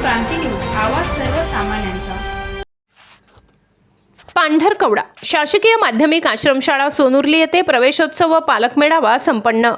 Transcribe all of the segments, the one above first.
क्रांती news आवाज सर्वसामान्यांचा. पांढरकवडा शासकीय माध्यमिक आश्रमशाळा सोनुर्ली येथे प्रवेशोत्सव व पालक मेळावा संपन्न.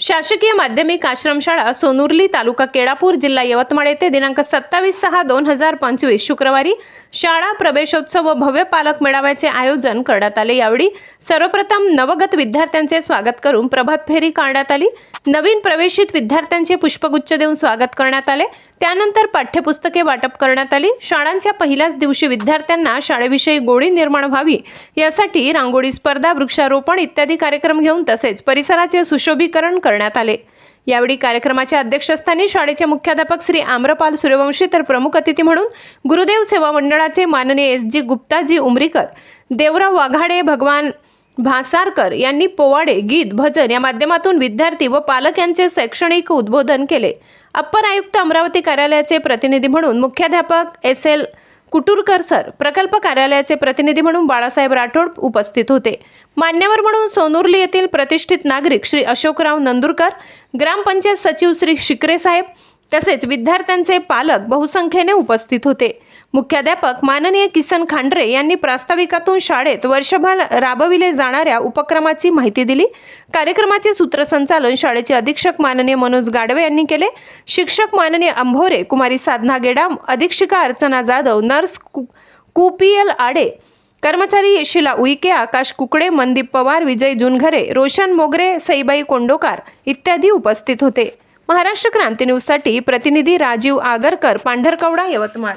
शासकीय माध्यमिक आश्रमशाळा सोनुर्ली तालुका केळापूर जिल्हा यवतमाळ येथे दिनांक सत्तावीस सहा दोन हजार पंचवीस शुक्रवारी शाळा प्रवेशोत्सव व भव्य पालक मेळाव्याचे आयोजन करण्यात आले. यावेळी सर्वप्रथम नवगत विद्यार्थ्यांचे स्वागत करून प्रभात फेरी काढण्यात आली. नवीन प्रवेशित विद्यार्थ्यांचे पुष्पगुच्छ देऊन स्वागत करण्यात आले. त्यानंतर पाठ्यपुस्तके वाटप करण्यात आली. शाळांच्या पहिल्याच दिवशी विद्यार्थ्यांना शाळेविषयी गोडी निर्माण व्हावी यासाठी रांगोळी स्पर्धा वृक्षारोपण इत्यादी कार्यक्रम घेऊन तसेच परिसराचे सुशोभीकरण करण्यात आले. यावेळी कार्यक्रमाच्या अध्यक्षस्थानी शाळेचे मुख्याध्यापक श्री आम्रपाल सूर्यवंशी तर प्रमुख अतिथी म्हणून गुरुदेव सेवा मंडळाचे माननीय एस जी गुप्ताजी उमरीकर देवराव वाघाडे भगवान भासारकर यांनी पोवाडे गीत भजन या माध्यमातून विद्यार्थी व पालक यांचे शैक्षणिक उद्बोधन केले. अप्पर आयुक्त अमरावती कार्यालयाचे प्रतिनिधी म्हणून मुख्याध्यापक एस एल कुटुरकर सर प्रकल्प कार्यालयाचे प्रतिनिधी म्हणून बाळासाहेब राठोड उपस्थित होते. मान्यवर म्हणून सोनुर्ली येथील प्रतिष्ठित नागरिक श्री अशोकराव नंदुरकर ग्रामपंचायत सचिव श्री शिकरे साहेब तसेच विद्यार्थ्यांचे पालक बहुसंख्येने उपस्थित होते. मुख्याध्यापक माननीय किसन खांडरे यांनी प्रास्ताविकातून शाळेत वर्षभर राबविले जाणाऱ्या उपक्रमाची माहिती दिली. कार्यक्रमाचे सूत्रसंचालन शाळेचे अधीक्षक माननीय मनोज गाडवे यांनी केले. शिक्षक माननीय अंभोरे कुमारी साधना गेडाम अधीक्षिका अर्चना जाधव नर्स कु कुपीएल आडे कर्मचारी शिला उईके आकाश कुकडे मनदीप पवार विजय जुनघरे रोशन मोगरे सईबाई कोंडोकार इत्यादी उपस्थित होते. महाराष्ट्र क्रांती न्यूजसाठी प्रतिनिधी राजीव आगरकर पांढरकवडा यवतमाळ.